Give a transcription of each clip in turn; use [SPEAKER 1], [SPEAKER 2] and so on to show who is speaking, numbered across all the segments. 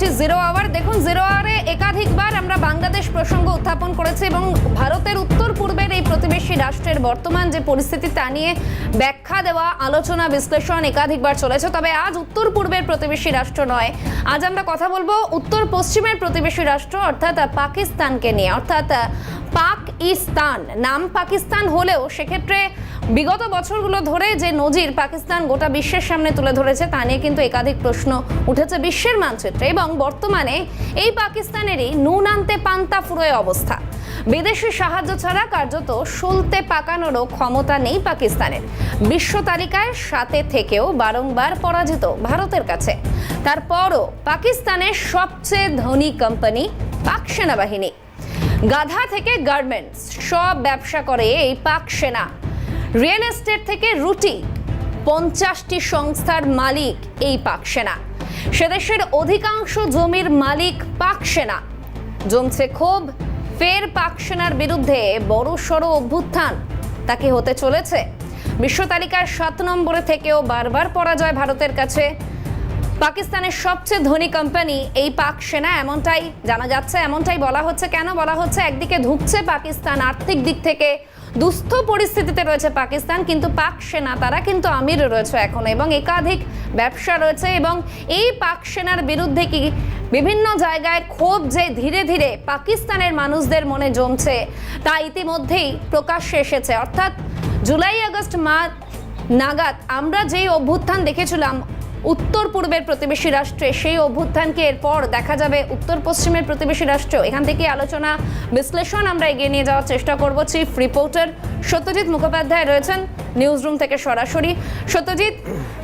[SPEAKER 1] করছি zero hour দেখুন zero আওয়ারে একাধিকবার আমরা বাংলাদেশ প্রসঙ্গ উত্থাপন করেছি এবং ভারতের উত্তর পূর্বের এই প্রতিবেশী রাষ্ট্রের বর্তমান যে পরিস্থিতি, তা নিয়ে ব্যাখ্যা দেওয়া, আলোচনা, বিশ্লেষণ একাধিকবার চলেছে। তবে আজ উত্তর পূর্বের প্রতিবেশী রাষ্ট্র নয়। আজ আমরা কথা বলব উত্তর পশ্চিমের প্রতিবেশী রাষ্ট্র, অর্থাৎ পাকিস্তানকে নিয়ে। অর্থাৎ পাক ইস্তান নাম পাকিস্তান হলেও সেক্ষেত্রে বিগত বছরগুলো ধরে যে নজির পাকিস্তান গোটা বিশ্বের সামনে তুলে ধরেছে, তা নিয়ে কিন্তু একাধিক প্রশ্ন উঠেছে বিশ্বের মানচিত্রে এবং বর্তমানে এই পাকিস্তানেরই নুন আনতে পান্তা ফুরোয় অবস্থা। বিদেশি সাহায্য ছাড়া কার্যত সলতে পাকানোরও ক্ষমতা নেই পাকিস্তানের। বিশ্ব তালিকায় সাথে থেকেও বারংবার পরাজিত ভারতের কাছে। তারপরও পাকিস্তানের সবচেয়ে ধনী কোম্পানি পাক সেনাবাহিনী। গাধা থেকে গার্মেন্টস, সব ব্যবসা করে এই পাক সেনা। রিয়েল এস্টেট থেকে রুটি, পঞ্চাশটি সংস্থার মালিক এই পাক সেনা। সেদেশের অধিকাংশ জমির মালিক পাক সেনা। জমছে ক্ষোভ, ফের পাক সেনার বিরুদ্ধে বড় সড়ো অভ্যুত্থান। তাকে হতে চলেছে? বিশ্ব তালিকার সাত নম্বরে থেকেও বারবার পরাজয় ভারতের কাছে। পাকিস্তানের সবচেয়ে ধনী কোম্পানি এই পাক সেনা এমনটাই, জানা যাচ্ছে, এমনটাই বলা হচ্ছে, কেন বলা হচ্ছে? একদিকে ধুঁকছে পাকিস্তান আর্থিক দিক থেকে দুস্থ পরিস্থিতিতে রয়েছে পাকিস্তান, কিন্তু পাক সেনা, তারা কিন্তু আমির রয়েছে এখন এবং একাধিক ব্যবসা রয়েছে এবং এই পাক সেনার বিরুদ্ধে কি বিভিন্ন জায়গায় ক্ষোভ যে ধীরে ধীরে পাকিস্তানের মানুষদের মনে জমছে, তা ইতিমধ্যেই প্রকাশ্যে এসেছে। অর্থাৎ জুলাই আগস্ট মাস নাগাদ আমরা যেই অভ্যুত্থান দেখেছিলাম উত্তর পূর্বের প্রতিবেশী রাষ্ট্রে সেই অভ্যুত্থানকে এরপর দেখা যাবে উত্তর পশ্চিমের প্রতিবেশী রাষ্ট্র। এখান থেকে আলোচনা, বিশ্লেষণ আমরা এগিয়ে নিয়ে যাওয়ার চেষ্টা করব। চিফ রিপোর্টার সত্যজিৎ মুখোপাধ্যায় রয়েছেন নিউজ রুম থেকে সরাসরি। সত্যজিৎ,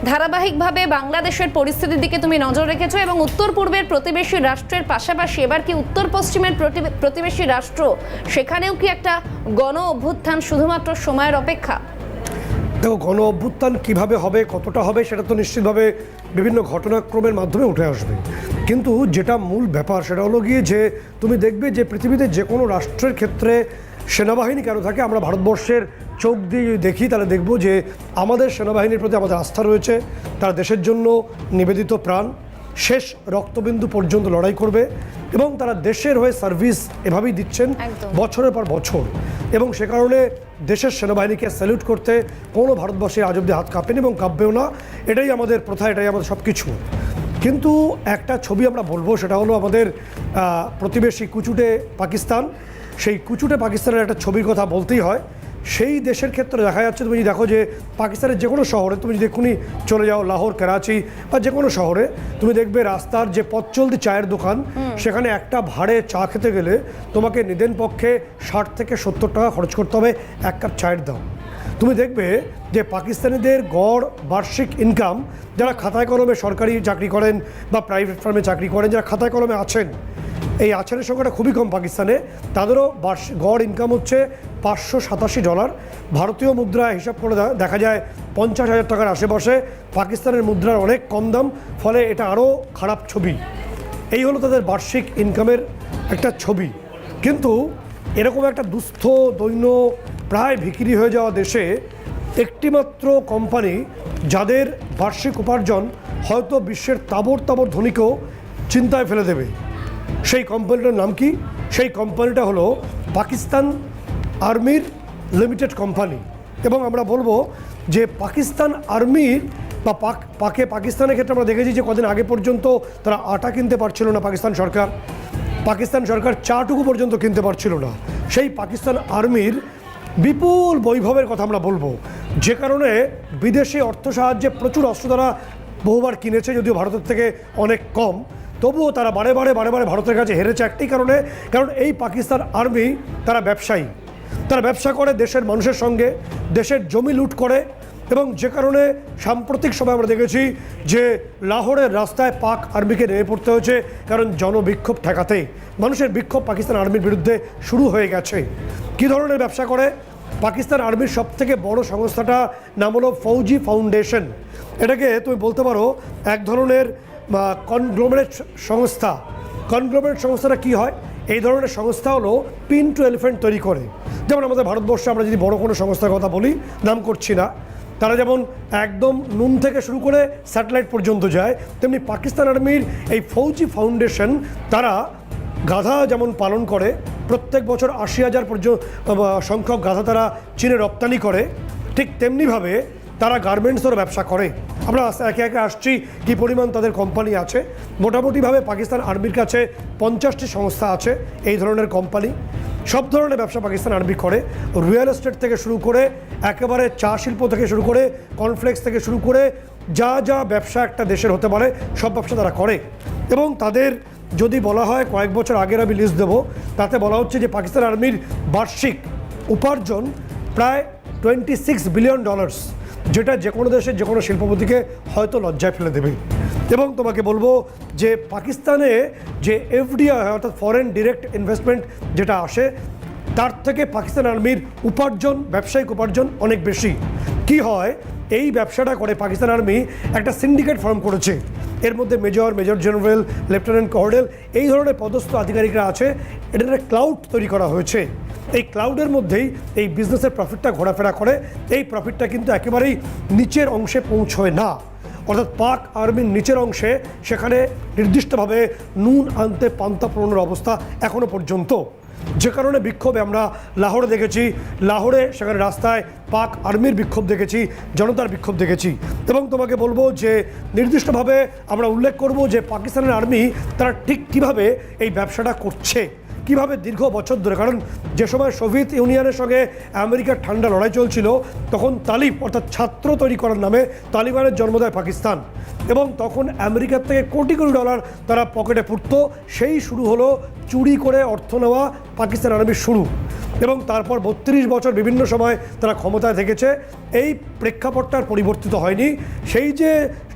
[SPEAKER 1] ধারাবাহিকভাবে বাংলাদেশের পরিস্থিতির দিকে তুমি নজর রেখেছো এবং উত্তর পূর্বের প্রতিবেশী রাষ্ট্রের পাশাপাশি এবার কি উত্তর পশ্চিমের প্রতি- প্রতিবেশী রাষ্ট্র, সেখানেও কি একটা গণ অভ্যুত্থান শুধুমাত্র সময়ের অপেক্ষা?
[SPEAKER 2] দেখো গণ অভ্যুত্থান কীভাবে হবে, কতটা হবে, সেটা তো নিশ্চিতভাবে বিভিন্ন ঘটনাক্রমের মাধ্যমে উঠে আসবে। কিন্তু যেটা মূল ব্যাপার সেটা হলো গিয়ে যে তুমি দেখবে যে পৃথিবীতে যে কোনো রাষ্ট্রের ক্ষেত্রে সেনাবাহিনী কেন থাকে, আমরা ভারতবর্ষের চোখ দিয়ে যদি দেখি তাহলে দেখব যে আমাদের সেনাবাহিনীর প্রতি আমাদের আস্থা রয়েছে, তারা দেশের জন্য নিবেদিত প্রাণ। শেষ রক্তবিন্দু পর্যন্ত লড়াই করবে এবং তারা দেশের হয়ে সার্ভিস এভাবেই দিচ্ছেন বছরের পর বছর। এবং সে কারণে দেশের সেনাবাহিনীকে স্যালুট করতে কোনো ভারতবর্ষে আজ অব্দি হাত কাঁপেনি এবং কাঁপবেও না। এটাই আমাদের প্রথা এটাই আমাদের সব কিছু কিন্তু একটা ছবি আমরা বলব সেটা হলো আমাদের প্রতিবেশী কুচুটে পাকিস্তান। সেই কুচুটে পাকিস্তানের একটা ছবির কথা বলতেই হয়। সেই দেশের ক্ষেত্রে দেখা যাচ্ছে তুমি যদি দেখো যে পাকিস্তানের যে কোনো শহরে তুমি যদি এক্ষুনি চলে যাও লাহোর করাচি বা যে কোনো শহরে তুমি দেখবে রাস্তার যে পথ চলতি চায়ের দোকান সেখানে একটা ভাড়ে চা খেতে গেলে তোমাকে নিদেন পক্ষে ষাট থেকে সত্তর টাকা খরচ করতে হবে এক কাপ চায়ের দাম। তুমি দেখবে যে পাকিস্তানিদের গড়, বার্ষিক ইনকাম যারা খাতায় কলমে সরকারি চাকরি করেন বা প্রাইভেট ফার্মে চাকরি করেন, যারা খাতায় কলমে আছেন, এই আছেনের সংখ্যাটা খুবই কম পাকিস্তানে। তাদেরও বার্ষিক গড় ইনকাম হচ্ছে পাঁচশো সাতাশি ডলার ভারতীয় মুদ্রা হিসাব করে দেখা যায় পঞ্চাশ হাজার টাকার আশেপাশে। পাকিস্তানের মুদ্রার অনেক কম দাম, ফলে এটা আরও খারাপ ছবি। এই হলো তাদের বার্ষিক ইনকামের একটা ছবি। কিন্তু এরকম একটা দুস্থ, দৈন্য প্রায় বিক্রি হয়ে যাওয়া দেশে একটিমাত্র কোম্পানি যাদের বার্ষিক উপার্জন হয়তো বিশ্বের তাবর তাবর ধনীকেও চিন্তায় ফেলে দেবে। সেই কোম্পানিটার নাম কি? সেই কোম্পানিটা হলো পাকিস্তান আর্মির লিমিটেড কোম্পানি। এবং আমরা বলব যে পাকিস্তান আর্মির বা পাক, পাকে পাকিস্তানের ক্ষেত্রে আমরা দেখেছি যে কদিন আগে পর্যন্ত তারা আটা কিনতে পারছিল না পাকিস্তান সরকার। পাকিস্তান সরকার চাটুকু পর্যন্ত কিনতে পারছিল না। সেই পাকিস্তান আর্মির বিপুল বৈভবের কথা আমরা বলব। যে কারণে বিদেশি অর্থ সাহায্যে প্রচুর অস্ত্র তারা বহুবার কিনেছে, যদিও ভারতের থেকে অনেক কম। তবুও তারা বারে বারে বারে বারে ভারতের কাছে হেরেছে একটি কারণে, কারণ এই পাকিস্তান আর্মি তারা ব্যবসায়ী। তারা ব্যবসা করে দেশের মানুষের সঙ্গে, দেশের জমি লুট করে এবং যে কারণে সাম্প্রতিক সময় আমরা দেখেছি যে লাহোরের রাস্তায় পাক আর্মিকে নেমে পড়তে হয়েছে, কারণ জনবিক্ষোভ ঠেকাতে মানুষের বিক্ষোভ পাকিস্তান আর্মির বিরুদ্ধে শুরু হয়ে গেছে। কী ধরনের ব্যবসা করে? পাকিস্তান আর্মির সব থেকে বড় সংস্থাটা নাম হলো ফৌজি ফাউন্ডেশন। এটাকে তুমি বলতে পারো এক ধরনের কনগ্লোমারেট সংস্থা। কনগ্লোমারেট সংস্থাটা কী হয়? এই ধরনের সংস্থা হলো পিন টু এলিফেন্ট তৈরি করে। যেমন আমাদের ভারতবর্ষে আমরা যদি বড় কোনো সংস্থার কথা বলি, নাম করছি না। তারা যেমন একদম নুন থেকে শুরু করে স্যাটেলাইট পর্যন্ত যায়, তেমনি পাকিস্তান আর্মির এই ফৌজি ফাউন্ডেশন, তারা গাধা যেমন পালন করে, প্রত্যেক বছর আশি হাজার পর্যন্ত সংখ্যক গাধা তারা চীনে রপ্তানি করে, ঠিক তেমনিভাবে তারা গার্মেন্টসেরও ব্যবসা করে। আমরা একে একে আসছি কী পরিমাণ তাদের কোম্পানি আছে। মোটামুটিভাবে পাকিস্তান আর্মির কাছে পঞ্চাশটি সংস্থা আছে এই ধরনের কোম্পানি। সব ধরনের ব্যবসা পাকিস্তান আর্মি করে। রিয়েল এস্টেট থেকে শুরু করে, একেবারে চা শিল্প থেকে শুরু করে কনফ্লেক্স থেকে শুরু করে, যা যা ব্যবসা একটা দেশের হতে পারে, সব ব্যবসা তারা করে। এবং তাদের যদি বলা হয়, কয়েক বছর আগের আমি লিস্ট দেবো, তাতে বলা হচ্ছে যে পাকিস্তান আর্মির বার্ষিক উপার্জন প্রায় টোয়েন্টি সিক্স বিলিয়ন ডলার্স যেটা যে কোনো দেশের যে কোনো শিল্পপতিকে হয়তো লজ্জায় ফেলে দেবে। এবং তোমাকে বলব যে পাকিস্তানে যে এফডিআই অর্থাৎ ফরেন ডিরেক্ট ইনভেস্টমেন্ট যেটা আসে, তার থেকে পাকিস্তান আর্মির উপার্জন, ব্যবসায়িক উপার্জন অনেক বেশি। কি হয়, এই ব্যবসাটা করে পাকিস্তান আর্মি একটা সিন্ডিকেট ফর্ম করেছে। এর মধ্যে major major general lieutenant colonel এই ধরনের পদস্থ আধিকারিকরা আছে। এটা একটা ক্লাউড তৈরি করা হয়েছে। এই ক্লাউডের মধ্যেই এই বিজনেসের প্রফিটটা ঘোরাফেরা করে। এই প্রফিটটা কিন্তু একেবারেই নিচের অংশে পৌঁছয় না। অর্থাৎ পাক আর্মির নিচের অংশে সেখানে নির্দিষ্টভাবে নুন আনতে পান্তা পূরণের অবস্থা এখনও পর্যন্ত। যে কারণে বিক্ষোভে আমরা লাহোরে দেখেছি, লাহোরে সেখানে রাস্তায় পাক আর্মির বিক্ষোভ দেখেছি, জনতার বিক্ষোভ দেখেছি। এবং তোমাকে বলব যে নির্দিষ্টভাবে আমরা উল্লেখ করব যে পাকিস্তানের আর্মি তারা ঠিক কীভাবে এই ব্যবসাটা করছে। কীভাবে দীর্ঘ বছর ধরে? কারণ যে সময় সোভিয়েত ইউনিয়নের সঙ্গে আমেরিকার ঠান্ডা লড়াই চলছিল, তখন তালিব, অর্থাৎ ছাত্র তৈরি করার নামে তালিবানের জন্ম দেয় পাকিস্তান। এবং তখন আমেরিকার থেকে কোটি কোটি ডলার তারা পকেটে পুড়ত সেই শুরু হলো চুরি করে অর্থ নেওয়া পাকিস্তান আর্মির শুরু। এবং তারপর বত্রিশ বছর বিভিন্ন সময় তারা ক্ষমতায় থেকেছে। এই প্রেক্ষাপটটার পরিবর্তিত হয়নি। সেই যে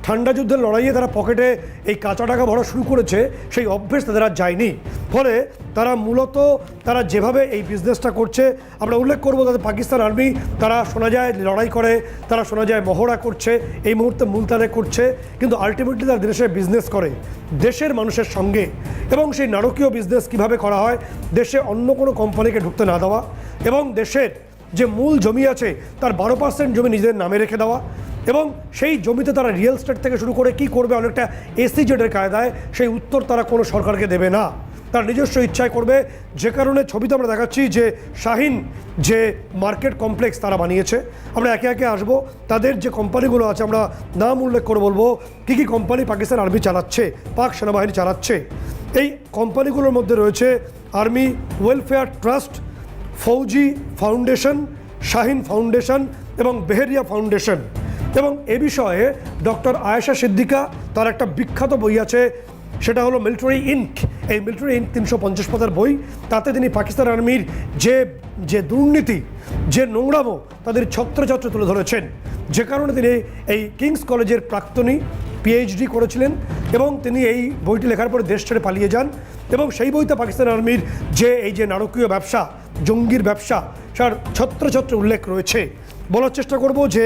[SPEAKER 2] ঠান্ডা যুদ্ধের লড়াইয়ে তারা পকেটে এই কাঁচা টাকা ভরা শুরু করেছে, সেই অভ্যেস তাদের আর যায়নি। ফলে তারা মূলত তারা যেভাবে এই বিজনেসটা করছে, আমরা উল্লেখ করব তাদের পাকিস্তান আর্মি তারা শোনা যায় লড়াই করে, তারা শোনা যায় মহড়া করছে, এই মুহূর্তে মুলতানে করছে, কিন্তু আলটিমেটলি তারা দেশে বিজনেস করে, দেশের মানুষের সঙ্গে। এবং সেই নারকীয় বিজনেস কীভাবে করা হয়, দেশে অন্য কোনো কোম্পানিকে ঢুকতে না দেওয়া এবং দেশের যে মূল জমি আছে তার বারো পার্সেন্ট জমি নিজেদের নামে রেখে দেওয়া এবং সেই জমিতে তারা রিয়েল স্টেট থেকে শুরু করে কি করবে, অনেকটা এসি জেডের কায়দায় সেই উত্তর তারা কোনো সরকারকে দেবে না। তার নিজস্ব ইচ্ছায় করবে। যে কারণে ছবিতে আমরা দেখাচ্ছি যে শাহিন যে মার্কেট কমপ্লেক্স তারা বানিয়েছে। আমরা একে একে আসব। তাদের যে কোম্পানিগুলো আছে আমরা নাম উল্লেখ করে বলব। কী কী কোম্পানি পাকিস্তান আর্মি চালাচ্ছে, পাক সেনাবাহিনী চালাচ্ছে। এই কোম্পানিগুলোর মধ্যে রয়েছে army welfare trust Fauji foundation, Shaheen foundation এবং বেহেরিয়া ফাউন্ডেশন। এবং এ বিষয়ে ডক্টর আয়েশা সিদ্দিকা তার একটা বিখ্যাত বই আছে, সেটা হলো মিলিটারি ইনক। এই মিলিটারি ইনক তিনশো পঞ্চাশ পাতার বই। তাতে তিনি পাকিস্তান আর্মির যে যে দুর্নীতি, যে নোংরামো তাদের ছত্রছত্র তুলে ধরেছেন। যে কারণে তিনি এই কিংস কলেজের প্রাক্তনী, পিএইচডি করেছিলেন এবং তিনি এই বইটি লেখার পরে দেশ ছেড়ে পালিয়ে যান। এবং সেই বইতে পাকিস্তান আর্মির যে, এই যে নারকীয় ব্যবসা জঙ্গির ব্যবসা তার ছত্র ছত্র উল্লেখ রয়েছে। বলার চেষ্টা করব যে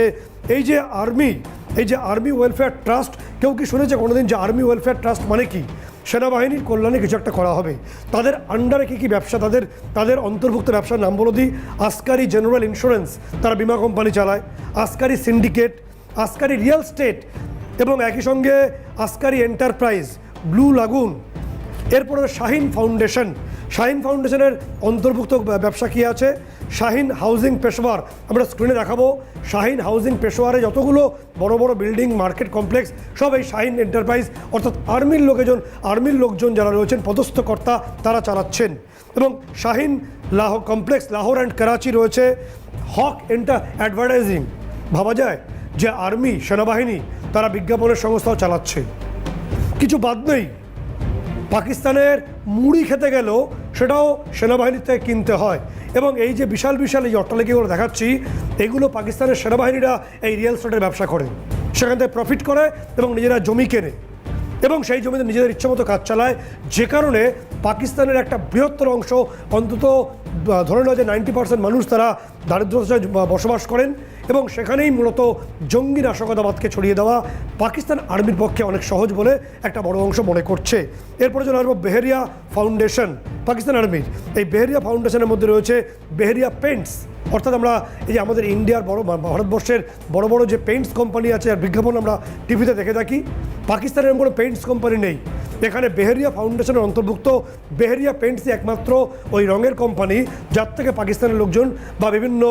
[SPEAKER 2] এই যে আর্মি, এই যে আর্মি ওয়েলফেয়ার ট্রাস্ট, কেউ কি শুনেছে কোনোদিন যে আর্মি ওয়েলফেয়ার ট্রাস্ট মানে কি? সেনাবাহিনীর কল্যাণে কিছু একটা করা হবে। তাদের আন্ডারে কী কী ব্যবসা, তাদের তাদের অন্তর্ভুক্ত ব্যবসার নাম বলো দিই আসকারি জেনারেল ইন্স্যুরেন্স তারা বিমা কোম্পানি চালায়, Askari syndicate, Askari real state এবং একই সঙ্গে আসকারি এন্টারপ্রাইজ, ব্লু লাগুন। এরপরে শাহিন ফাউন্ডেশন। শাহিন ফাউন্ডেশনের অন্তর্ভুক্ত ব্যবসা কী আছে? শাহিন হাউজিং পেশোয়ার আমরা স্ক্রিনে দেখাবো। শাহিন হাউজিং পেশোয়ারে যতগুলো বড় বড় বিল্ডিং মার্কেট কমপ্লেক্স সব এই শাহিন এন্টারপ্রাইজ অর্থাৎ আর্মির লোকজন আর্মির লোকজন যারা রয়েছেন, পদস্থ কর্তা তারা চালাচ্ছেন। এবং শাহিন লাহ কমপ্লেক্স লাহোর অ্যান্ড করাচি রয়েছে। হক এন্টার অ্যাডভার্টাইজিং ভাবা যায় যে আর্মি সেনাবাহিনী, তারা বিজ্ঞাপনের সংস্থাও চালাচ্ছে। কিছু বাদ নেই। পাকিস্তানের মুড়ি খেতে গেলেও সেটাও সেনাবাহিনীর থেকে কিনতে হয়। এবং এই যে বিশাল বিশাল এই অট্টালিকাগুলো দেখাচ্ছি, এগুলো পাকিস্তানের সেনাবাহিনীরা এই রিয়েল স্টেটের ব্যবসা করে। সেখান থেকে প্রফিট করে এবং নিজেরা জমি কেনে। এবং সেই জমিতে নিজেদের ইচ্ছামতো কাজ চালায়। যে কারণে পাকিস্তানের একটা বৃহত্তর অংশ, অন্তত ধরে নেওয়া যে নাইনটি পার্সেন্ট মানুষ তারা দারিদ্রতায় বসবাস করেন এবং সেখানেই মূলত জঙ্গি নাশকতাবাদকে ছড়িয়ে দেওয়া পাকিস্তান আর্মির পক্ষে অনেক সহজ বলে একটা বড় অংশ মনে করছে। এরপরে চলে আসব বেহেরিয়া ফাউন্ডেশন, পাকিস্তান আর্মির। এই বেহেরিয়া ফাউন্ডেশনের মধ্যে রয়েছে বেহেরিয়া পেন্টস। অর্থাৎ আমরা এই যে আমাদের ইন্ডিয়ার বড় ভারতবর্ষের বড় বড় যে পেইন্টস কোম্পানি আছে আর বিজ্ঞাপন আমরা টিভিতে দেখে থাকি, পাকিস্তানের কোনো পেইন্টস কোম্পানি নেই। এখানে বেহেরিয়া ফাউন্ডেশনের অন্তর্ভুক্ত বেহেরিয়া পেইন্টসই একমাত্র ওই রঙের কোম্পানি যার থেকে পাকিস্তানের লোকজন বা বিভিন্ন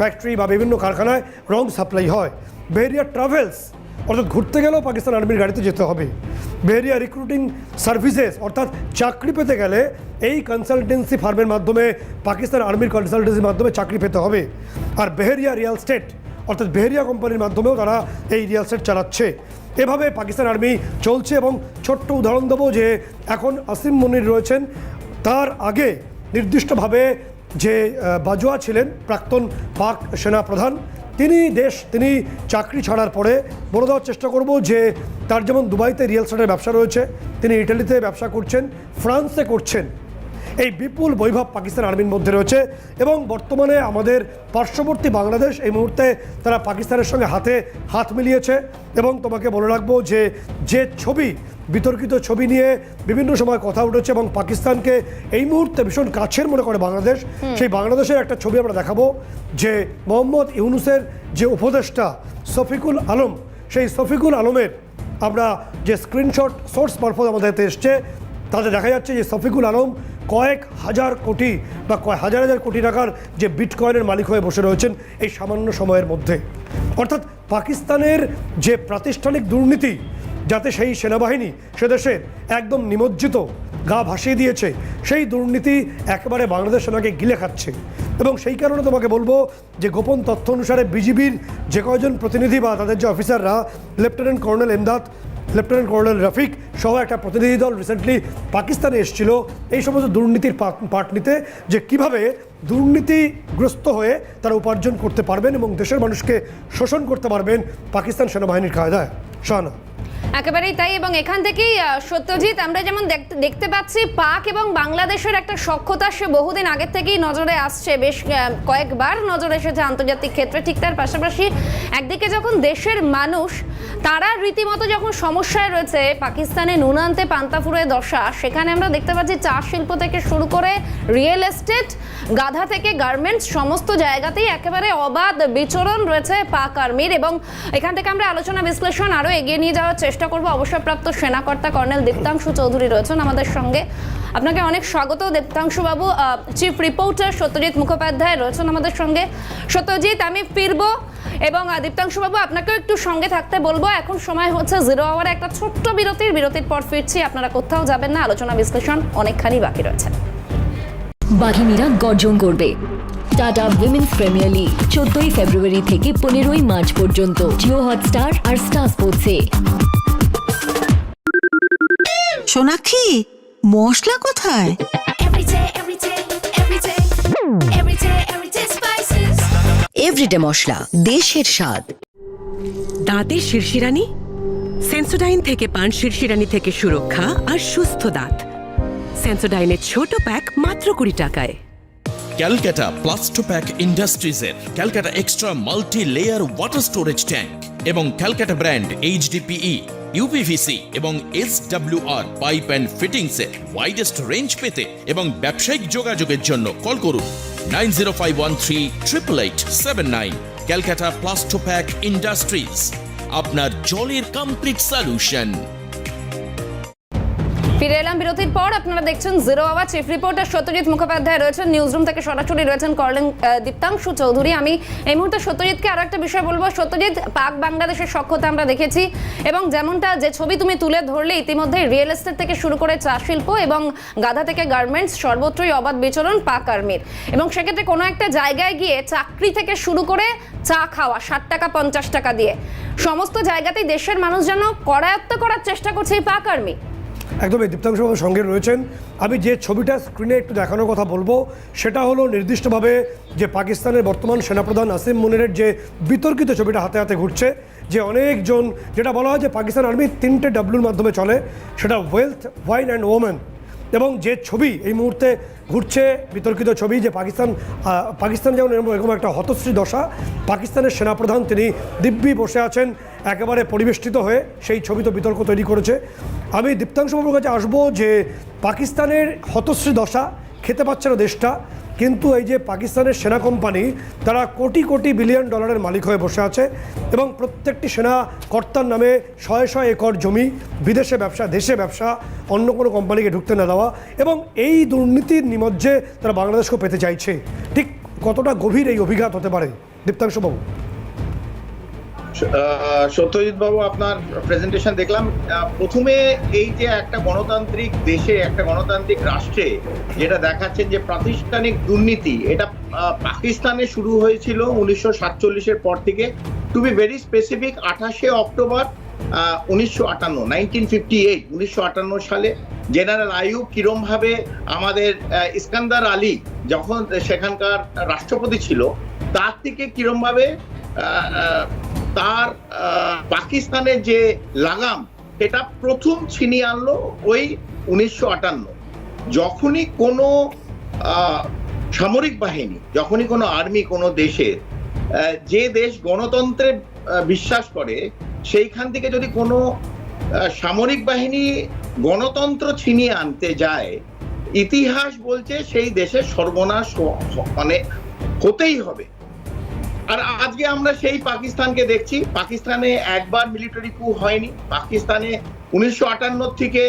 [SPEAKER 2] ফ্যাক্টরি বা বিভিন্ন কারখানায় রং সাপ্লাই হয়। বেহেরিয়া ট্রাভেলস অর্থাৎ ঘুরতে গেলেও পাকিস্তান আর্মির গাড়িতে যেতে হবে। বেরিয়া রিক্রুটিং সার্ভিসেস অর্থাৎ চাকরি পেতে গেলে এই কনসালটেন্সি ফার্মের মাধ্যমে, পাকিস্তান আর্মির কনসালটেন্সির মাধ্যমে চাকরি পেতে হবে। আর বেহেরিয়া রিয়াল স্টেট অর্থাৎ বেহেরিয়া কোম্পানির মাধ্যমেও তারা এই রিয়াল স্টেট চালাচ্ছে। এভাবে পাকিস্তান আর্মি চলছে এবং ছোট্ট উদাহরণ দেবো যে, এখন আসিম মনির রয়েছেন। তার আগে নির্দিষ্টভাবে যে বাজোয়া ছিলেন প্রাক্তন পাক সেনা প্রধান তিনি দেশ, তিনি চাকরি ছাড়ার পরে বলে দেওয়ার চেষ্টা করব যে তার যেমন দুবাইতে রিয়েল স্টেটের ব্যবসা রয়েছে, তিনি ইটালিতে ব্যবসা করছেন, ফ্রান্সে করছেন। এই বিপুল বৈভব পাকিস্তান আর্মির মধ্যে রয়েছে এবং বর্তমানে আমাদের পার্শ্ববর্তী বাংলাদেশ এই মুহূর্তে তারা পাকিস্তানের সঙ্গে হাতে হাত মিলিয়েছে এবং তোমাকে বলে রাখব যে যে ছবি বিতর্কিত ছবি নিয়ে বিভিন্ন সময় কথা উঠেছে এবং পাকিস্তানকে এই মুহূর্তে ভীষণ কাছের মনে করে বাংলাদেশ সেই বাংলাদেশের একটা ছবি আমরা দেখাবো যে মোহাম্মদ ইউনুসের যে উপদেষ্টা শফিকুল আলম সেই শফিকুল আলমের আমরা যে স্ক্রিনশট সোর্স মারফত আমাদের এসছে তাতে দেখা যাচ্ছে যে শফিকুল আলম কয়েক হাজার কোটি বা কয়েক হাজার হাজার কোটি টাকার যে বিটকয়েনের মালিক হয়ে বসে রয়েছেন এই সামান্য সময়ের মধ্যে। অর্থাৎ পাকিস্তানের যে প্রাতিষ্ঠানিক দুর্নীতি, যাতে সেই সেনাবাহিনী, সে দেশে একদম নিমজ্জিত, গা ভাসিয়ে দিয়েছে, সেই দুর্নীতি একেবারে বাংলাদেশ সেনাকে গিলে খাচ্ছে। এবং সেই কারণে তোমাকে বলব যে গোপন তথ্য অনুসারে বিজিবির যে কয়জন প্রতিনিধি বা তাদের যে অফিসাররা, lieutenant colonel Imdad lieutenant colonel Rafiq সহ একটা প্রতিনিধি দল রিসেন্টলি পাকিস্তানে এসেছিল। এই সমস্ত দুর্নীতির পা- পাট নিতে যে কীভাবে দুর্নীতিগ্রস্ত হয়ে তারা উপার্জন করতে পারবেন এবং দেশের মানুষকে শোষণ করতে পারবেন পাকিস্তান সেনাবাহিনীর কায়দায়। শাহানা
[SPEAKER 1] একেবারেই তাই, এবং এখান থেকেই সত্যজিৎ, আমরা যেমন দেখতে- পাচ্ছি, পাক এবং বাংলাদেশের একটা সক্ষতা সে বহুদিন আগের থেকেই নজরে আসছে। বেশ কয়েকবার নজরে এসেছে আন্তর্জাতিক ক্ষেত্রে, ঠিক তার পাশাপাশি একদিকে যখন দেশের মানুষ, তারা রীতিমতো যখন সমস্যায় রয়েছে, পাকিস্তানে নুনান্তে পান্তাফুরে দশা, সেখানে আমরা দেখতে পাচ্ছি চা শিল্প থেকে শুরু করে রিয়েল এস্টেট গাধা থেকে গার্মেন্টস সমস্ত জায়গাতেই একেবারে অবাধ বিচরণ রয়েছে পাক আর্মির, এবং এখান থেকে আমরা আলোচনা বিশ্লেষণ আরও এগিয়ে নিয়ে যাওয়ার চেষ্টা করব। অবসরপ্রাপ্ত সেনাকর্তা কর্নেল দীপ্তাংশু চৌধুরী রয়েছেন আমাদের সঙ্গে। আপনাকে অনেক স্বাগত দীপ্তাংশু বাবু। চিফ রিপোর্টার সত্যজিৎ মুখোপাধ্যায় রয়েছেন আমাদের সঙ্গে। সত্যজিৎ, আমি ফিরব এবং দীপ্তাংশু বাবু, আপনাকেও একটু সঙ্গে থাকতে বলব। এখন সময় হচ্ছে জিরো আওয়ারে একটা ছোট্ট বিরতির। বিরতির পর ফিরছি। আপনারা কোথাও যাবেন না। আলোচনা বিশ্লেষণ অনেকখানি বাকি রয়েছে।
[SPEAKER 3] বাঘিনীরা গর্জন করবে। টাটা উইমেন্স প্রিমিয়ার লিগ, চোদ্দই ফেব্রুয়ারি থেকে পনেরোই মার্চ পর্যন্ত। জিও হটস্টার আর স্টার স্পোর্টসে।
[SPEAKER 4] সোনাক্ষী মশলা কোথায়.
[SPEAKER 3] এভরিডে মশলা দেশের স্বাদ।
[SPEAKER 5] দাঁতের শিরশিরানি সেন্সোডাইন থেকে পান শিরশিরানি থেকে সুরক্ষা আর সুস্থ দাঁত। সেন্সোডাইনের ছোট প্যাক মাত্র কুড়ি টাকায়।
[SPEAKER 6] Calcutta Plastopack ইন্ডাস্ট্রিজের Calcutta extra multi layer water storage tank এবং ক্যালকাটা ব্র্যান্ড এইচডিপিই ইউপিভিসি এবং এস আর পাইপ অ্যান্ড ফিটিংসের ওয়াইডেস্ট রেঞ্জ পেতে এবং ব্যবসায়িক যোগাযোগের জন্য কল করুন nine zero five one three triple eight seven nine Calcutta Plastopack industries, আপনার জলের কমপ্লিট সলিউশন
[SPEAKER 1] ফিরে এলাম বিরতির পর। আপনারা দেখছেন zero hour chief reporter Satyajit Mukhopadhyay রয়েছেন নিউজ রুম থেকে সরাসরি রয়েছেন কর্নেল আহ, দীপ্তাংশু চৌধুরী। আমি এই মুহূর্তে সত্যজিৎকে আরও একটা বিষয় বলব। সত্যজিৎ পাক বাংলাদেশের সক্ষতা আমরা দেখেছি এবং যেমনটা যে ছবি তুমি তুলে ধরলে ইতিমধ্যে রিয়েল এস্টেট থেকে শুরু করে চা শিল্প এবং গাধা থেকে গার্মেন্টস সর্বত্রই অবাধ বিচরণ পাক আর্মির। এবং সেক্ষেত্রে কোনো একটা জায়গায় গিয়ে চাকরি থেকে শুরু করে চা খাওয়া ষাট টাকা পঞ্চাশ টাকা দিয়ে। সমস্ত জায়গাতেই দেশের মানুষ যেন করায়ত্ত করার চেষ্টা করছে এই পাক আর্মি।
[SPEAKER 2] একদম এই দীপ্তাংশ বাবুর সঙ্গে রয়েছেন। আমি যে ছবিটা স্ক্রিনে একটু দেখানোর কথা বলব, সেটা হলো নির্দিষ্টভাবে যে পাকিস্তানের বর্তমান সেনাপ্রধান আসিম মুনিরের যে বিতর্কিত ছবিটা হাতে হাতে ঘুরছে, যে অনেকজন, যেটা বলা হয় যে পাকিস্তান আর্মি তিনটে ডাব্লুর মাধ্যমে চলে, সেটা ওয়েলথ ওয়াইন অ্যান্ড ওমেন এবং যে ছবি এই মুহূর্তে ঘুরছে, বিতর্কিত ছবি যে পাকিস্তান পাকিস্তান যেমন এরকম একটা হতশ্রী দশা, পাকিস্তানের সেনাপ্রধান তিনি দিব্যি বসে আছেন। একেবারে পরিবেষ্টিত হয়ে সেই ছবি তো বিতর্ক তৈরি করেছে। আমি দীপ্তাংশ বাবুর কাছে আসব যে পাকিস্তানের হতশ্রী দশা, খেতে পাচ্ছে না দেশটা, কিন্তু এই যে পাকিস্তানের সেনা কোম্পানি, তারা কোটি কোটি বিলিয়ন ডলারের মালিক হয়ে বসে আছে এবং প্রত্যেকটি সেনা কর্তার নামে শয়ে শয়ে একর জমি, বিদেশে ব্যবসা, দেশে ব্যবসা, অন্য কোনো কোম্পানিকে ঢুকতে না দেওয়া এবং এই দুর্নীতির নিমজ্জে তারা বাংলাদেশকেও পেতে চাইছে। ঠিক কতটা গভীর এই অভিঘাত হতে পারে? দীপ্তাংশুবাবু
[SPEAKER 7] সত্যজিৎ বাবু আপনার প্রেজেন্টেশন দেখলাম। প্রথমে এই যে একটা গণতান্ত্রিক দেশে একটা গণতান্ত্রিক রাষ্ট্রে যেটা দেখাচ্ছেন যে প্রাতিষ্ঠানিক দুর্নীতি এটা পাকিস্তানে শুরু হয়েছিল উনিশশো সাতচল্লিশের পর থেকে। টু বি ভেরি স্পেসিফিক আঠাশে অক্টোবর উনিশশো আটান্ন নাইনটিন ফিফটি এইট উনিশশো আটান্ন সালে জেনারেল আইয়ুব কিরম ভাবে আমাদের ইস্কান্দার আলী যখন সেখানকার রাষ্ট্রপতি ছিল তার থেকে কিরম ভাবে আহ, আহ, তার পাকিস্তানের যে লাগাম এটা প্রথম ছিনিয়ে আনলো ওই উনিশশো আটান্ন। যখনই কোনো সামরিক বাহিনী, যখনই কোনো আর্মি কোনো দেশের যে দেশ গণতন্ত্রে বিশ্বাস করে, সেইখান থেকে যদি কোনো সামরিক বাহিনী গণতন্ত্র ছিনিয়ে আনতে যায়, ইতিহাস বলছে সেই দেশের সর্বনাশ মানে হতেই হবে। আর আজকে আমরা সেই পাকিস্তানকে দেখছি। পাকিস্তানে একবার মিলিটারি কু হয়নি। পাকিস্তানে উনিশশো আটান্ন থেকে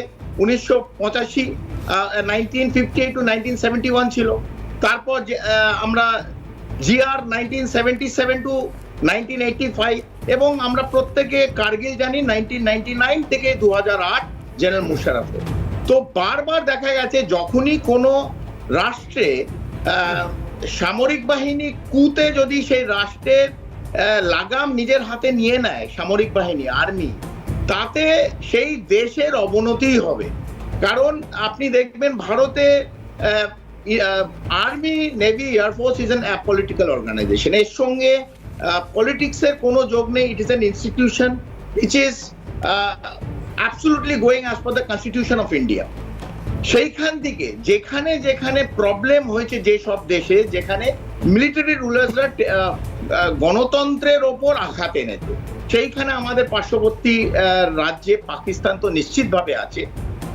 [SPEAKER 7] উনিশশো পঁচাশি nineteen fifty two nineteen seventy one ছিল। তারপর আমরা GR nineteen seventy seven to nineteen eighty five এবং আমরা প্রত্যেকে কার্গিল জানি নাইনটিন নাইনটি নাইন থেকে দু হাজার আট জেনারেল মুশারফে তো বারবার দেখা গেছে যখনই কোনো রাষ্ট্রে সামরিক বাহিনী কুতে যদি সেই রাষ্ট্রের লাগাম নিজের হাতে নিয়ে নেয়, সামরিক বাহিনী, আর্মি, তাতে সেই দেশের অবনতিই হবে। কারণ আপনি দেখবেন ভারতে army, navy air force is an political organisation. এর সঙ্গে পলিটিক্সের কোনো যোগ নেই, it is an institution which is absolutely going as per the constitution of India সেইখান থেকে যেখানে যেখানে প্রবলেম হয়েছে যে সব দেশে যেখানে মিলিটারি রুলার্সরা গণতন্ত্রের ওপর আঘাত এনেছে। সেইখানে আমাদের পার্শ্ববর্তী রাজ্যে পাকিস্তান তো নিশ্চিতভাবে আছে।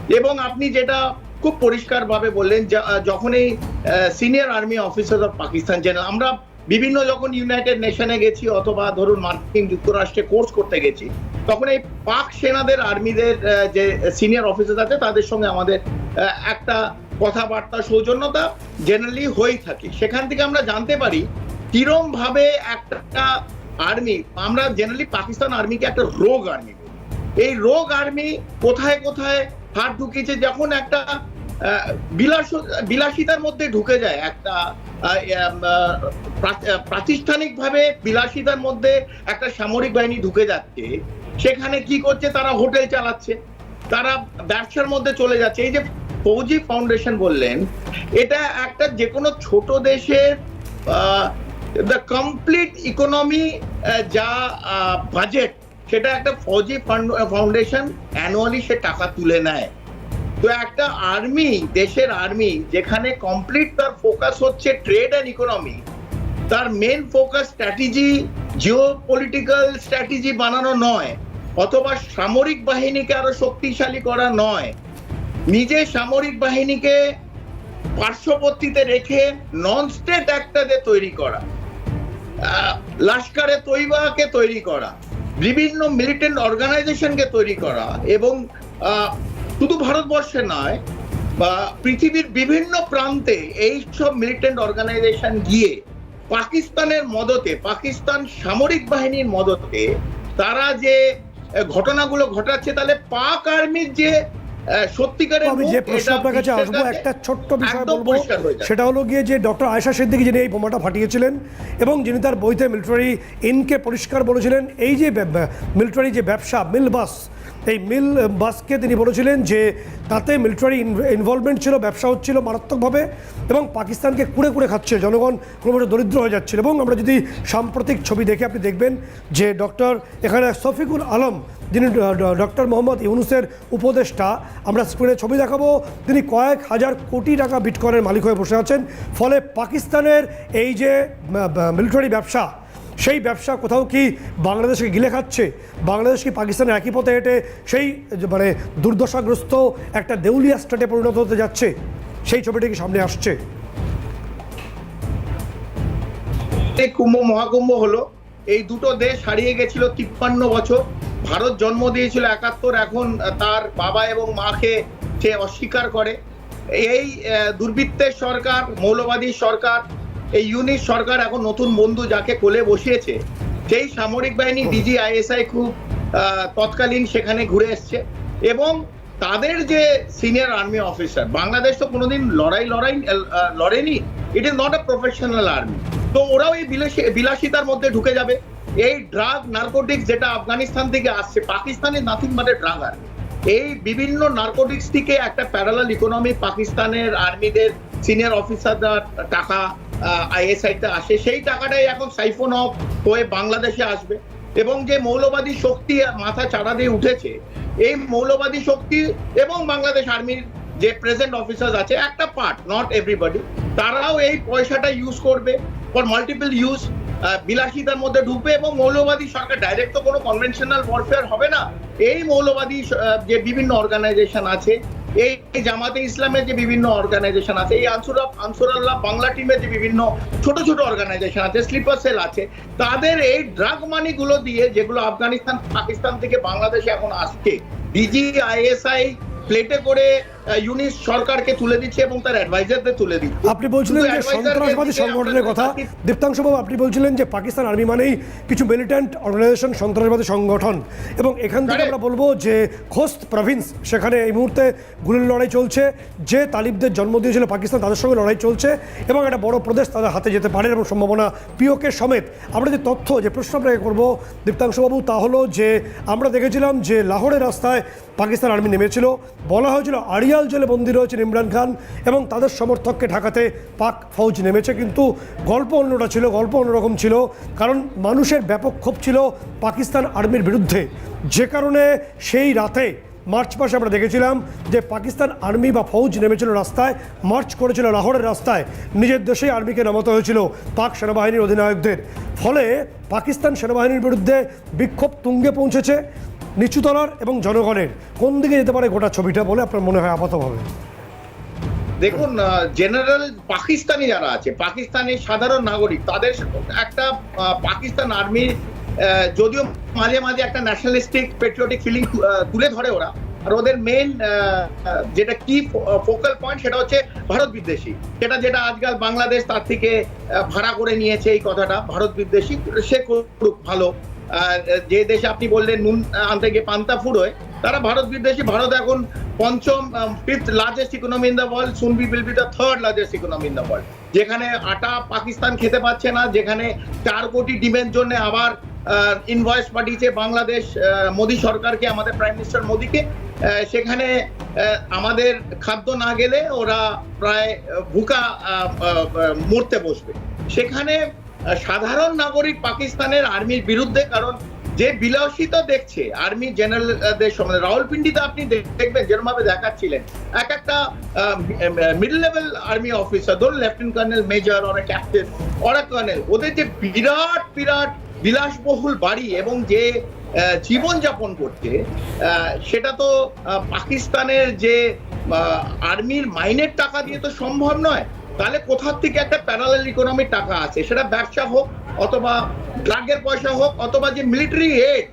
[SPEAKER 7] এবং আপনি যেটা খুব পরিষ্কারভাবে বললেন যা- আহ, যখন এই senior army officer of Pakistan general আমরা বিভিন্ন যখন ইউনাইটেড নেশনে গেছি অথবা ধরুন মার্কিন যুক্তরাষ্ট্রে কোর্স করতে গেছি, তখন এই পাক সেনাদের আর্মিদের যে সিনিয়র অফিসার আছে, তাদের সঙ্গে আমাদের একটা কথাবার্তা সৌজন্যতা জেনারেলি হয়েই থাকে। সেখান থেকে আমরা জানতে পারি কিরম ভাবে একটা আর্মি আমরা জেনারেলি পাকিস্তান আর্মিকে একটা রোগ আর্মি এই রোগ আর্মি কোথায় কোথায় হাত ঢুকিয়েছে, যখন একটা বিলাস বিলাসিতার মধ্যে ঢুকে যায় একটা প্রাতিষ্ঠানিক ভাবে বিলাসিতার মধ্যে একটা সামরিক বাহিনী ঢুকে যাচ্ছে। সেখানে কি করছে? তারা হোটেল চালাচ্ছে। তারা ব্যবসার মধ্যে চলে যাচ্ছে। এই যে ফৌজি ফাউন্ডেশন বললেন, এটা একটা যে কোনো ছোট দেশের দ্য কমপ্লিট ইকোনমি যা বাজেট সেটা একটা ফৌজি ফাউন্ডেশন অ্যানুয়ালি সে টাকা তুলে নেয়। তো একটা আর্মি দেশের আর্মি যেখানে কমপ্লিট তার ফোকাস হচ্ছে ট্রেড অ্যান্ড ইকোনমি তার main focus strategy geo political strategy বানানো নয়, অথবা সামরিক বাহিনীকে আরও শক্তিশালী করা নয়। নিজে সামরিক বাহিনীকে পার্শ্ববর্তীতে রেখে নন স্টেট একটাদের তৈরি করা লাস্কারে তৈবাকে তৈরি করা, বিভিন্ন মিলিটেন্ট অর্গানাইজেশনকে তৈরি করা এবং শুধু ভারতবর্ষে নয়, বা পৃথিবীর বিভিন্ন প্রান্তে এই সব মিলিটেন্ট অর্গানাইজেশন গিয়ে পাকিস্তানের মদতে, পাকিস্তান সামরিক বাহিনীর মদতে তারা যে ঘটনাগুলো ঘটাচ্ছে, তাহলে পাক আর্মির যে সত্যিকারের
[SPEAKER 2] আমি যে প্রশ্ন আপনার কাছে আসব একটা ছোট্ট বিষয় বলব। সেটা হলো গিয়ে যে ডক্টর আয়সা সিদ্দিকী যিনি এই বোমাটা ফাটিয়েছিলেন এবং যিনি তার বইতে মিলিটারি ইনকে পরিষ্কার বলেছিলেন এই যে মিলিটারি যে ব্যবসা মিল বাস এই মিল বাসকে তিনি বলেছিলেন যে তাতে মিলিটারি ইনভলভমেন্ট ছিল ব্যবসা হচ্ছিল মারাত্মকভাবে এবং পাকিস্তানকে কুড়ে কুড়ে খাচ্ছে জনগণ ক্রমশ দরিদ্র হয়ে যাচ্ছিল এবং আমরা যদি সাম্প্রতিক ছবি দেখে আপনি দেখবেন যে ডক্টর এখানে শফিকুল আলম যিনি ডক্টর মোহাম্মদ ইউনুসের উপদেষ্টা, আমরা স্ক্রিনে ছবি দেখাবো, তিনি কয়েক হাজার কোটি টাকা বিটকয়েনের মালিক হয়ে বসে আছেন। ফলে পাকিস্তানের এই যে মিলিটারি ব্যবসা, সেই ব্যবসা কোথাও কি বাংলাদেশকে গিলে খাচ্ছে? বাংলাদেশ কি পাকিস্তানের একই পথে হেঁটে সেই মানে দুর্দশাগ্রস্ত একটা দেউলিয়া স্টেটে পরিণত হতে যাচ্ছে? সেই ছবিটি কি সামনে আসছে?
[SPEAKER 7] কুম্ভ, মহাকুম্ভ হলো, এই দুটো দেশ হারিয়ে গেছিল তিপ্পান্ন বছর। ভারত জন্ম দিয়েছিল একাত্তর, এখন তার বাবা এবং মাকে সে অস্বীকার করে। এই দুর্বৃত্তের সরকার, মৌলবাদী সরকার, এই ইউনিট সরকার এখন নতুন বন্ধু যাকে কোলে বসিয়েছে। সেই সামরিক বাহিনী ডিজি আইএসআই খুব তৎকালীন সেখানে ঘুরে এসছে। এবং তাদের যে সিনিয়র আর্মি অফিসার, বাংলাদেশ তো কোনোদিন লড়াই লড়াই লড়েনি, it is not a professional army. তো ওরাও এই বিলাসী, বিলাসিতার মধ্যে ঢুকে যাবে। এই ড্রাগ নার্কোটিক্স যেটা আফগানিস্তান থেকে আসছে, পাকিস্তানে নাথিং বাট ড্রাগ আর্মি এই বিভিন্ন নার্কোটিক্স থেকে একটা প্যারালাল ইকোনমি পাকিস্তানের আর্মিদের সিনিয়র অফিসাররা টাকা আইএসআই তে আসে। সেই টাকাটাই এখন সাইফোন অফ হয়ে বাংলাদেশে আসবে। এবং যে মৌলবাদী শক্তি মাথা চাড়া দিয়ে উঠেছে, এই মৌলবাদী শক্তি এবং বাংলাদেশ আর্মির যে প্রেজেন্ট অফিসার আছে, একটা পার্ট নট এভরিবডি তারাও এই পয়সাটা ইউজ করবে ফর মাল্টিপল ইউজ বিলাসিতার মধ্যে ঢুকবে এবং মৌলবাদী সরকার ডাইরেক্ট তো কোনো কনভেনশনাল ওয়ারফেয়ার হবে না। এই মৌলবাদী যে বিভিন্ন অর্গানাইজেশন আছে, এই জামাতে ইসলামের যে বিভিন্ন অর্গানাইজেশন আছে, এই আনসুর আনসুরাল্লাহ বাংলা টিমের যে বিভিন্ন ছোট ছোট অর্গানাইজেশন আছে স্লিপার সেল আছে, তাদের এই ড্রাগ মানিগুলো দিয়ে যেগুলো আফগানিস্তান, পাকিস্তান থেকে বাংলাদেশে এখন আসছে ডিজি আইএসআই প্লেটে করে ইউনিস সরকারকে তুলে দিচ্ছে এবং তার অ্যাডভাইজারদের তুলে দিচ্ছে।
[SPEAKER 2] আপনি বলছিলেন যে সন্ত্রাসবাদী সংগঠনের কথা। দীপ্তাংশবাবু আপনি বলছিলেন যে পাকিস্তান আর্মি মানেই কিছু মিলিটেন্ট অর্গানাইজেশন সন্ত্রাসবাদী সংগঠন। এবং এখান থেকে আমরা বলব যে খোস্ত প্রভিন্স সেখানে এই মুহূর্তে গুলির লড়াই চলছে। যে তালিবদের জন্ম দিয়েছিল পাকিস্তান তাদের সঙ্গে লড়াই চলছে এবং একটা বড় প্রদেশ তাদের হাতে যেতে পারে এবং সম্ভাবনা পিওকে সমেত। আমরা যে তথ্য যে প্রশ্ন আপনাকে করব দীপ্তাংশবাবু তা হলো যে আমরা দেখেছিলাম যে লাহোরের রাস্তায় পাকিস্তান আর্মি নেমেছিল। বলা হয়েছিল আড়িয়াল জেলে বন্দী রয়েছেন ইমরান খান এবং তাদের সমর্থককে ঢাকাতে পাক ফৌজ নেমেছে। কিন্তু গল্প অন্যটা ছিল, গল্প অন্যরকম ছিল। কারণ মানুষের ব্যাপক ক্ষোভ ছিল পাকিস্তান আর্মির বিরুদ্ধে। যে কারণে সেই রাতে মার্চ মাসে আমরা দেখেছিলাম যে পাকিস্তান আর্মি বা ফৌজ নেমেছিল রাস্তায়, মার্চ করেছিল লাহোরের রাস্তায়। নিজের দেশেই আর্মিকে নামাতে হয়েছিল পাক সেনাবাহিনীর অধিনায়কদের। ফলে পাকিস্তান সেনাবাহিনীর বিরুদ্ধে বিক্ষোভ তুঙ্গে পৌঁছেছে। নিচুতলার এবং জনগণের কোন দিকে যেতে পারে গোটা ছবিটা বলে আপনার মনে হয় আপাতভাবে?
[SPEAKER 7] দেখুন জেনারেল পাকিস্তানি যারা আছে পাকিস্তানি সাধারণ নাগরিক, তাদের একটা পাকিস্তান আর্মি যদিও মাঝে মাঝে একটা ন্যাশনালিস্টিক পেট্রিয়টিক ফিলিং তুলে ধরে ওরা, আর ওদের মেন যেটা কি ফোকাল পয়েন্ট সেটা হচ্ছে ভারত বিদ্বেষী। সেটা যেটা আজকাল বাংলাদেশ তার থেকে ভাড়া করে নিয়েছে এই কথাটা, ভারত বিদ্বেষী, সে করুক, ভালো। যে দেশে আপনি বললেন নুন আনতে গিয়ে পান্তা ফুড়োয় তারা ভারত বিদ্বেষী। ভারত এখন পঞ্চম fifth largest economy in the world soon be will be the third largest economy in the world যেখানে আটা পাকিস্তান খেতে পাচ্ছে না, যেখানে চার কোটি ডিমের জন্য আবার ইনভয়েস পাঠিয়েছে বাংলাদেশ মোদী সরকারকে, আমাদের প্রাইম মিনিস্টার মোদীকে। সেখানে আমাদের খাদ্য না গেলে ওরা প্রায় ভুকা মরতে বসবে। সেখানে সাধারণ নাগরিক পাকিস্তানের আর্মির বিরুদ্ধে কারণ যে বিলাসিতা দেখছে আর্মি জেনারেলদের সম্বন্ধে রাওয়ালপিন্ডিতে আপনি দেখ- দেখবেন যেরকমভাবে দেখাচ্ছিলেন এক একটা মিডল লেভেল আর্মি অফিসার ধরুন লেফটেন্যান্ট কর্নেল মেজর অনেক ক্যাপ্টেন অনেক কর্নেল ওদের যে বিরাট বিরাট বিলাসবহুল বাড়ি এবং যে আহ, জীবনযাপন করছে সেটা তো পাকিস্তানের যে আর্মির মাইনের টাকা দিয়ে তো সম্ভব নয়। তাহলে কোথার থেকে একটা প্যারালাল ইকোনমির টাকা আছে? সেটা ব্যবসা হোক, অথবা ড্রাগের পয়সা হোক, অথবা যে মিলিটারি এড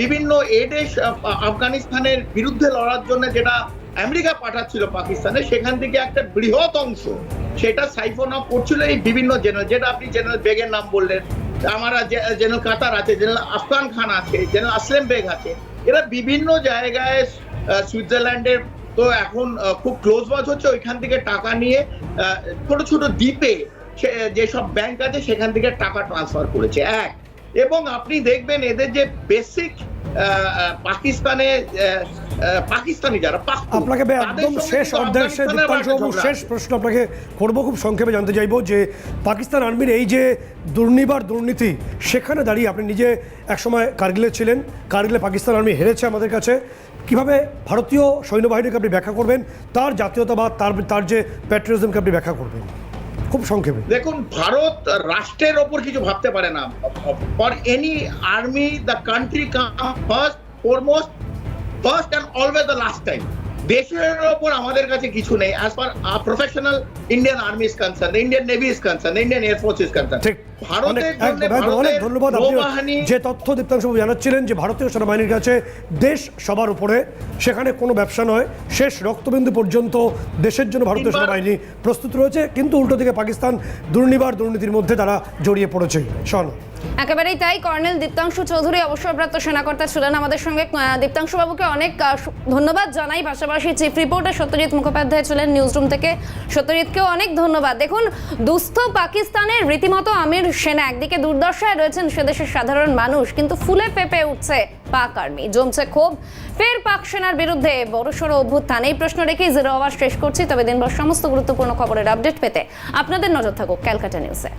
[SPEAKER 7] বিভিন্ন এডে আফগানিস্তানের বিরুদ্ধে লড়ার জন্য যেটা আমেরিকা পাঠাচ্ছিল পাকিস্তানে, সেখান থেকে একটা বৃহৎ অংশ সেটা সাইফোন অফ করছিল এই বিভিন্ন জেনারেল যেটা আপনি জেনারেল বেগের নাম বললেন, আমারা জেনারেল কাতার আছে জেনারেল আফগান খান আছে জেনারেল আসলেম বেগ আছে, এরা বিভিন্ন জায়গায় সুইজারল্যান্ডের তো এখন খুব ক্লোজ ওয়াচ হচ্ছে ওইখান থেকে টাকা নিয়ে ছোট ছোট দ্বীপে যেসব ব্যাংক আছে সেখান থেকে টাকা ট্রান্সফার করেছে। এক। এবং আপনি দেখবেন এদের যে বেসিক পাকিস্তানে পাকিস্তানি যারা
[SPEAKER 2] আপনাকে একদম শেষ শেষ দীপ্তাংশবাবু শেষ প্রশ্ন আপনাকে করব খুব সংক্ষেপে জানতে চাইব যে পাকিস্তান আর্মির এই যে দুর্নিবার দুর্নীতি সেখানে দাঁড়িয়ে আপনি নিজে একসময় কার্গিলে ছিলেন। কার্গিলে পাকিস্তান আর্মি হেরেছে আমাদের কাছে। কীভাবে ভারতীয় সৈন্যবাহিনীকে আপনি ব্যাখ্যা করবেন তার জাতীয়তাবাদ তার তার যে প্যাট্রিয়জমকে আপনি ব্যাখ্যা করবেন? খুব সংক্ষেপে।
[SPEAKER 7] দেখুন ভারত রাষ্ট্রের ওপর কিছু ভাবতে পারে না। For any army the country first foremost first and always the last time দেশের ওপর আমাদের কাছে কিছু নেই as per professional Indian army is concern Indian navy is concern Indian air force is concern
[SPEAKER 2] অনেক- ধন্যবাদ। আপনি যে তথ্য দীপ্তাংশবাবু জানাচ্ছিলেন যে ভারতীয় সেনাবাহিনীর কাছে দেশ সবার উপরে সেখানে কোনো ব্যবসা নয় শেষ রক্তবিন্দু পর্যন্ত দেশের জন্য ভারতীয় সেনাবাহিনী প্রস্তুত রয়েছে কিন্তু উল্টো দিকে পাকিস্তান দুর্নিবার দুর্নীতির মধ্যে তারা জড়িয়ে পড়েছে। শোন।
[SPEAKER 1] একেবারেই তাই কর্নেল দীপ্তাংশু চৌধুরী অবসরপ্রাপ্ত সেনাকর্তা ছিলেন আমাদের সঙ্গে দীপ্তাংশু বাবুকে অনেক ধন্যবাদ জানাই। পাশাপাশি চিফ রিপোর্টার সত্যজিৎ মুখোপাধ্যায় ছিলেন নিউজ রুম থেকে। সত্যজিৎকেও অনেক ধন্যবাদ। দেখুন দুস্থ পাকিস্তানের রীতিমতো আমির সেনা একদিকে দুর্দশায় রয়েছেন সেদেশের সাধারণ মানুষ, কিন্তু ফুলে পেপে উঠছে পাক আর্মি। জমছে ক্ষোভ। ফের পাক সেনার বিরুদ্ধে বড়সড় অভ্যুত্থান। এই প্রশ্ন রেখেই জিরো আওয়াজ শেষ করছি, তবে দিনভর সমস্ত গুরুত্বপূর্ণ খবরের আপডেট পেতে আপনাদের নজর থাকুক ক্যালকাটা নিউজে।